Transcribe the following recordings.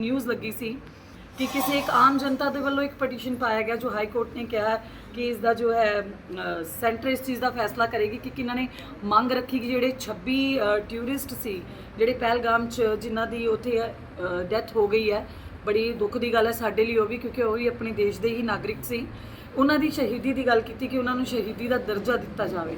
News ਲੱਗੀ ਸੀ ਕਿ ਕਿਸੇ ਇੱਕ ਆਮ ਜਨਤਾ ਦੇ ਵੱਲੋਂ ਇੱਕ ਪਟੀਸ਼ਨ ਪਾਇਆ ਗਿਆ, ਜੋ ਹਾਈ ਕੋਰਟ ਨੇ ਕਿਹਾ ਕਿ ਇਸ ਦਾ ਜੋ ਹੈ ਸੈਂਟਰ ਇਸ ਚੀਜ਼ ਦਾ ਫੈਸਲਾ ਕਰੇਗੀ ਕਿ ਕਿਨਾਂ ਨੇ ਮੰਗ ਰੱਖੀ ਕਿ ਜਿਹੜੇ 26 ਟੂਰਿਸਟ ਸੀ, ਜਿਹੜੇ ਪਹਿਲਗਾਮ ਚ ਜਿਨ੍ਹਾਂ ਦੀ ਉੱਥੇ ਡੈਥ ਹੋ ਗਈ ਹੈ, ਬੜੀ ਦੁੱਖ ਦੀ ਗੱਲ ਹੈ ਸਾਡੇ ਲਈ ਉਹ ਵੀ, ਕਿਉਂਕਿ ਉਹ ਵੀ ਆਪਣੇ ਦੇਸ਼ ਦੇ ਹੀ ਨਾਗਰਿਕ ਸੀ, ਉਹਨਾਂ ਦੀ ਸ਼ਹੀਦੀ ਦੀ ਗੱਲ ਕੀਤੀ ਕਿ ਉਹਨਾਂ ਨੂੰ ਸ਼ਹੀਦੀ ਦਾ ਦਰਜਾ ਦਿੱਤਾ ਜਾਵੇ।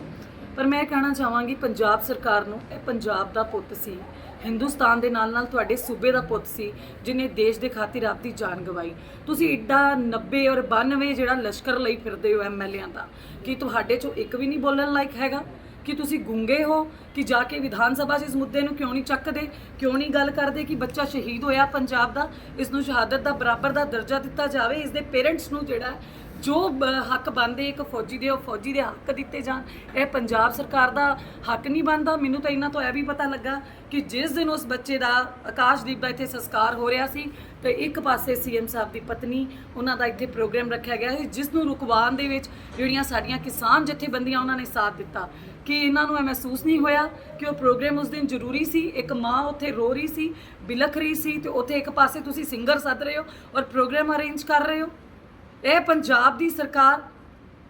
ਪਰ ਮੈਂ ਕਹਿਣਾ ਚਾਹਾਂਗੀ, ਪੰਜਾਬ ਸਰਕਾਰ ਨੂੰ ਇਹ ਪੰਜਾਬ ਦਾ ਪੁੱਤ ਸੀ। ਹਿੰਦੁਸਤਾਨ ਦੇ ਨਾਲ ਨਾਲ ਤੁਹਾਡੇ ਸੂਬੇ ਦਾ ਪੁੱਤ ਸੀ ਜਿਨੇ ਦੇਸ਼ ਦੇ ਖਾਤਰ ਆਪਦੀ ਜਾਨ ਗਵਾਈ। ਤੁਸੀਂ ਇੱਡਾ 90 ਔਰ 92 ਜਿਹੜਾ ਲਸ਼ਕਰ ਲਈ ਫਿਰਦੇ ਹੋ ਐਮਐਲਏਆਂ ਦਾ, ਕਿ ਤੁਹਾਡੇ ਚੋਂ ਇੱਕ ਵੀ ਨਹੀਂ ਬੋਲਣ ਲਾਇਕ ਹੈਗਾ? ਕਿ ਤੁਸੀਂ ਗੁੰਗੇ ਹੋ? ਕਿ ਜਾ ਕੇ ਵਿਧਾਨ ਸਭਾ 'ਚ ਇਸ ਮੁੱਦੇ ਨੂੰ ਕਿਉਂ ਨਹੀਂ ਚੱਕਦੇ? ਕਿਉਂ ਨਹੀਂ ਗੱਲ ਕਰਦੇ ਕਿ ਬੱਚਾ ਸ਼ਹੀਦ ਹੋਇਆ ਪੰਜਾਬ ਦਾ? ਇਸ ਨੂੰ ਸ਼ਹਾਦਤ ਦਾ, ਬਰਾਬਰ ਦਾ ਦਰਜਾ ਦਿੱਤਾ ਜਾਵੇ, ਇਸ ਦੇ ਪੇਰੈਂਟਸ ਨੂੰ ਜਿਹੜਾ ਜੋ ਬ- ਹੱਕ ਬਣਦੇ, ਇੱਕ ਫੌਜੀ ਦੇ, ਉਹ ਫੌਜੀ ਦੇ ਹੱਕ ਦਿੱਤੇ ਜਾਣ, ਇਹ ਪੰਜਾਬ ਸਰਕਾਰ ਦਾ ਹੱਕ ਨਹੀਂ ਬਣਦਾ। ਮੈਨੂੰ ਤਾਂ ਇਹਨਾਂ ਤੋਂ ਇਹ ਵੀ ਪਤਾ ਲੱਗਾ ਕਿ ਜਿਸ ਦਿਨ ਉਸ ਬੱਚੇ ਦਾ ਆਕਾਸ਼ਦੀਪ ਦਾ ਇੱਥੇ ਸੰਸਕਾਰ ਹੋ ਰਿਹਾ ਸੀ, ਤੇ ਇੱਕ ਪਾਸੇ ਸੀਐਮ ਸਾਹਿਬ ਦੀ ਪਤਨੀ, ਉਹਨਾਂ ਦਾ ਇੱਥੇ ਪ੍ਰੋਗਰਾਮ ਰੱਖਿਆ ਗਿਆ ਸੀ, ਜਿਸ ਨੂੰ ਰੁਕਵਾਉਣ ਦੇ ਵਿੱਚ ਜਿਹੜੀਆਂ ਸਾਡੀਆਂ ਕਿਸਾਨ ਜਥੇਬੰਦੀਆਂ, ਉਹਨਾਂ ਨੇ ਸਾਥ ਦਿੱਤਾ। ਕਿ ਇਹਨਾਂ ਨੂੰ ਇਹ ਮਹਿਸੂਸ ਨਹੀਂ ਹੋਇਆ ਕਿ ਉਹ ਪ੍ਰੋਗਰਾਮ ਉਸ ਦਿਨ ਜ਼ਰੂਰੀ ਸੀ, ਇੱਕ ਮਾਂ ਉੱਥੇ ਰੋ ਰਹੀ ਸੀ, ਬਿਲਖ ਰਹੀ ਸੀ, ਤੇ ਉੱਥੇ ਇੱਕ ਪਾਸੇ ਤੁਸੀਂ ਸਿੰਗਰ ਸੱਦ ਰਹੇ ਹੋ ਔਰ ਪ੍ਰੋਗਰਾਮ ਅਰੇਂਜ ਕਰ ਰਹੇ ਹੋ। ਇਹ ਪੰਜਾਬ ਦੀ ਸਰਕਾਰ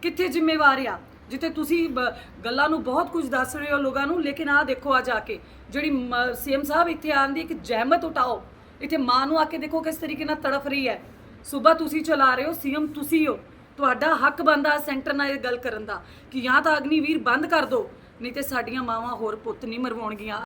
ਕਿੱਥੇ ਜ਼ਿੰਮੇਵਾਰ ਆ? ਜਿੱਥੇ ਤੁਸੀਂ ਬ- ਗੱਲਾਂ ਨੂੰ ਬਹੁਤ ਕੁਝ ਦੱਸ ਰਹੇ ਹੋ ਲੋਕਾਂ ਨੂੰ, ਲੇਕਿਨ ਆਹ ਦੇਖੋ ਆ ਜਾ ਕੇ, ਜਿਹੜੀ ਸੀਐਮ ਸਾਹਿਬ ਇੱਥੇ ਆਉਣ ਦੀ ਇੱਕ ਜ਼ਹਿਮਤ ਉਠਾਓ। ਇੱਥੇ ਮਾਂ ਨੂੰ ਆ ਕੇ ਦੇਖੋ ਕਿਸ ਤਰੀਕੇ ਨਾਲ ਤੜਫ ਰਹੀ ਹੈ। ਸਵੇਰ ਤੁਸੀਂ ਚਲਾ ਰਹੇ ਹੋ, ਸੀਐਮ ਤੁਸੀਂ ਹੋ। ਤੁਹਾਡਾ ਹੱਕ ਬੰਦਾ ਸੈਂਟਰ ਨਾਲ ਇਹ ਗੱਲ ਕਰਨ ਦਾ, ਕਿ ਜਾਂ ਤਾਂ ਅਗਨੀਵੀਰ ਬੰਦ ਕਰ ਦਿਓ ਨਹੀਂ ਤੇ ਸਾਡੀਆਂ ਮਾਵਾਂ ਹੋਰ ਪੁੱਤ ਨਹੀਂ ਮਰਵਾਉਣਗੀਆਂ।